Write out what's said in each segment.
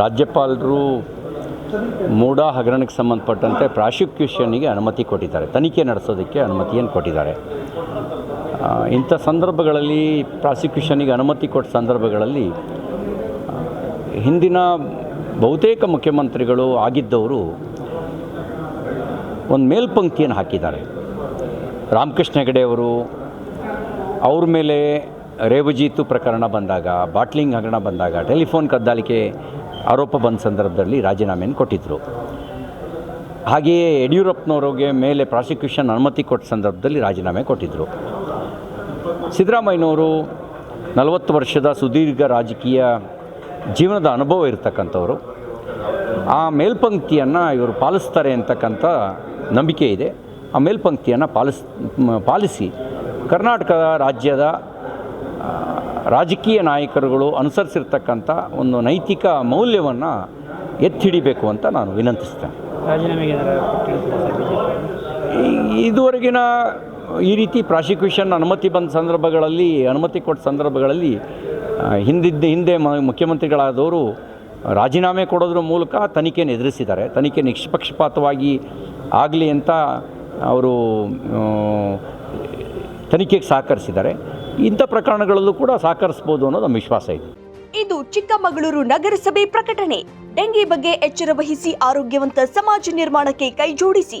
ರಾಜ್ಯಪಾಲರು ಮೂಡ ಹಗರಣಕ್ಕೆ ಸಂಬಂಧಪಟ್ಟಂತೆ ಪ್ರಾಸಿಕ್ಯೂಷನ್ನಿಗೆ ಅನುಮತಿ ಕೊಟ್ಟಿದ್ದಾರೆ. ತನಿಖೆ ನಡೆಸೋದಕ್ಕೆ ಅನುಮತಿಯನ್ನು ಕೊಟ್ಟಿದ್ದಾರೆ. ಇಂಥ ಸಂದರ್ಭಗಳಲ್ಲಿ ಪ್ರಾಸಿಕ್ಯೂಷನ್ನಿಗೆ ಅನುಮತಿ ಕೊಟ್ಟ ಸಂದರ್ಭಗಳಲ್ಲಿ ಹಿಂದಿನ ಬಹುತೇಕ ಮುಖ್ಯಮಂತ್ರಿಗಳು ಆಗಿದ್ದವರು ಒಂದು ಮೇಲ್ಪಂಕ್ತಿಯನ್ನು ಹಾಕಿದ್ದಾರೆ. ರಾಮಕೃಷ್ಣ ಹೆಗಡೆ ಅವರು ಅವ್ರ ಮೇಲೆ ರೇವಜೀತು ಪ್ರಕರಣ ಬಂದಾಗ, ಬಾಟ್ಲಿಂಗ್ ಹಗರಣ ಬಂದಾಗ, ಟೆಲಿಫೋನ್ ಕದ್ದಾಲಿಕೆ ಆರೋಪ ಬಂದ ಸಂದರ್ಭದಲ್ಲಿ ರಾಜೀನಾಮೆಯನ್ನು ಕೊಟ್ಟಿದ್ದರು ಹಾಗೆಯೇ ಯಡಿಯೂರಪ್ಪನವ್ರಿಗೆ ಮೇಲೆ ಪ್ರಾಸಿಕ್ಯೂಷನ್ ಅನುಮತಿ ಕೊಟ್ಟ ಸಂದರ್ಭದಲ್ಲಿ ರಾಜೀನಾಮೆ ಕೊಟ್ಟಿದ್ದರು ಸಿದ್ದರಾಮಯ್ಯನವರು ನಲವತ್ತು ವರ್ಷದ ಸುದೀರ್ಘ ರಾಜಕೀಯ ಜೀವನದ ಅನುಭವ ಇರತಕ್ಕಂಥವರು. ಆ ಮೇಲ್ಪಂಕ್ತಿಯನ್ನು ಇವರು ಪಾಲಿಸ್ತಾರೆ ಅಂತಕ್ಕಂಥ ನಂಬಿಕೆ ಇದೆ. ಆ ಮೇಲ್ಪಂಕ್ತಿಯನ್ನು ಪಾಲಿಸ್ ಪಾಲಿಸಿ ಕರ್ನಾಟಕ ರಾಜ್ಯದ ರಾಜಕೀಯ ನಾಯಕರುಗಳು ಅನುಸರಿಸಿರ್ತಕ್ಕಂಥ ಒಂದು ನೈತಿಕ ಮೌಲ್ಯವನ್ನು ಎತ್ತಿ ಹಿಡಿಬೇಕು ಅಂತ ನಾನು ವಿನಂತಿಸ್ತೇನೆ. ಇದುವರೆಗಿನ ಈ ರೀತಿ ಪ್ರಾಸಿಕ್ಯೂಷನ್ ಅನುಮತಿ ಬಂದ ಸಂದರ್ಭಗಳಲ್ಲಿ ಅನುಮತಿ ಕೊಟ್ಟ ಸಂದರ್ಭಗಳಲ್ಲಿ ಹಿಂದಿದ್ದ ಹಿಂದೆ ಮುಖ್ಯಮಂತ್ರಿಗಳಾದವರು ರಾಜೀನಾಮೆ ಕೊಡೋದ್ರ ಮೂಲಕ ತನಿಖೆಯನ್ನು ಎದುರಿಸಿದ್ದಾರೆ. ತನಿಖೆ ನಿಷ್ಪಕ್ಷಪಾತವಾಗಿ ಆಗಲಿ ಅಂತ ಅವರು ತನಿಖೆಗೆ ಸಹಕರಿಸಿದ್ದಾರೆ. ಇಂಥ ಪ್ರಕರಣಗಳಲ್ಲೂ ಕೂಡ ಸಹಕರಿಸ್ಬೋದು ಅನ್ನೋದು ನಮ್ಮ ವಿಶ್ವಾಸ ಇದೆ. ಇದು ಚಿಕ್ಕಮಗಳೂರು ನಗರಸಭೆ ಪ್ರಕಟಣೆ. ಡೆಂಗಿ ಬಗ್ಗೆ ಎಚ್ಚರ ವಹಿಸಿ ಆರೋಗ್ಯವಂತ ಸಮಾಜ ನಿರ್ಮಾಣಕ್ಕೆ ಕೈಜೋಡಿಸಿ.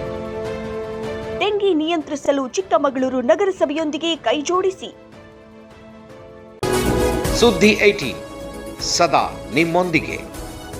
ಡೆಂಗಿ ನಿಯಂತ್ರಿಸಲು ಚಿಕ್ಕಮಗಳೂರು ನಗರಸಭೆಯೊಂದಿಗೆ ಕೈಜೋಡಿಸಿ ಸುದ್ದಿ ಏಟಿ ಸದಾ ನಿಮ್ಮೊಂದಿಗೆ.